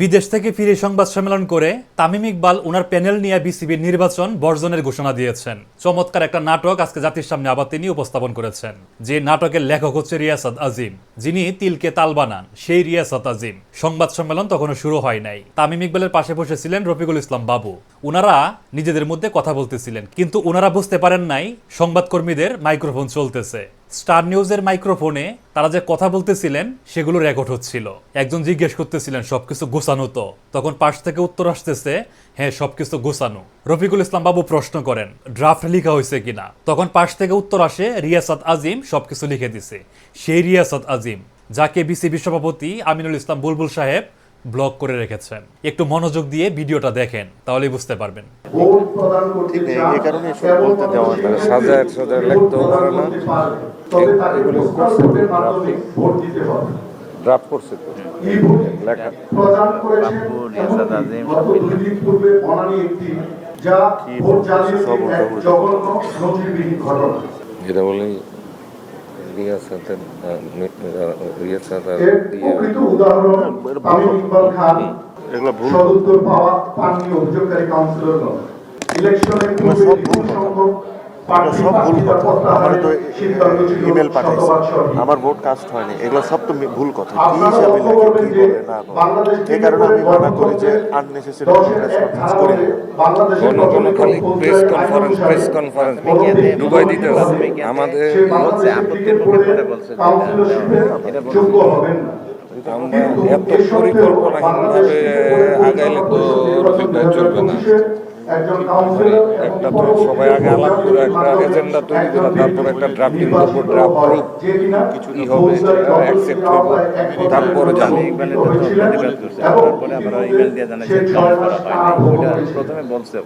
বিদেশ থেকে ফিরে সংবাদ সম্মেলন করে তামিম ইকবাল ওনার প্যানেল নিয়ে বিসিবির নির্বাচন বর্জনের ঘোষণা দিয়েছেন। চমৎকার একটা নাটক আজকে জাতির সামনে আবার তিনি উপস্থাপন করেছেন। যে নাটকের লেখক হচ্ছে রিয়াসাদ আজিম, যিনি তিলকে তাল বানান, সেই রিয়াসাদ আজিম। সংবাদ সম্মেলন তখনও শুরু হয় নাই। তামিম ইকবালের পাশে বসেছিলেন রফিকুল ইসলাম বাবু। উনারা নিজেদের মধ্যে কথা বলতেছিলেন, কিন্তু উনারা বুঝতে পারেন নাই, সংবাদকর্মীদের মাইক্রোফোন চলতেছে। স্টার নিউজের মাইক্রোফোনে তারা যে কথা বলতেছিলেন, সেগুলো রেকর্ড হচ্ছিল। একজন জিজ্ঞেস করতেছিলেন, সবকিছু গোছানো তো? তখন পাশ থেকে উত্তর আসতেছে হ্যাঁ সবকিছু গোছানো। রফিকুল ইসলাম বাবু প্রশ্ন করেন ড্রাফট লেখা হয়েছে কিনা? তখন পাশ থেকে উত্তর আসে, রিয়াসাত আজিম সবকিছু লিখে দিছে। সেই রিয়াসাত আজিম, যাকে বিসিবি সভাপতি আমিনুল ইসলাম বুলবুল সাহেব ব্লক করে রেখেছেন। একটু মনোযোগ দিয়ে ভিডিওটা দেখেন তাহলেই বুঝতে পারবেন। ভোট প্রদান করতে ঠিক নেই, চান, এই কারণে এসব বলতে দেওয়া হয় না। পারে না। এগুলো ড্রাফট করছে তো। লেখা। যা ভোট জালিয়াতির এক জঘন্য নজিরবিহীন ঘটনা। যেটা বলেই ইকবাল খান এগুলো ভুল। সদুত্তর পাওয়া পাননি অভিযোগকারী কাউন্সিলরগণ ইলেকশনের পূর্বে। সংখ্যক সব ভুল কথা। আমার তো ইমেল পাঠাইছে। আমার ভোট কাস্ট হয়নি। এগুলো সব তো ভুল কথা। কি হিসাবে লেখে কি বলে না এই কারণে আমি মনে করি যে আননেসেসারি প্রেস কনফারেন্স করি কোনো কোনো খালি প্রেস কনফারেন্স প্রেস কনফারেন্স কোনো ডুবাই দিতে হবে। আমাদের বলছে, আপত্তির মুখে বলছে এটা যোগ্য হবেন না। আমরা এত পরিকল্পনাহীনভাবে আগাইলে তো চলবে না? একটা তো সবাই আগে আলাপ করে একটা এজেন্ডা তৈরি করে তারপর একটা ড্রাফটিং করব ড্রাফট করুক কিছু কি হবে অ্যাকসেপ্ট হইব। তারপরে জানি তো তারপরে আমরা ইমেল দিয়ে কাউন্ট ওটা প্রথমে বলছে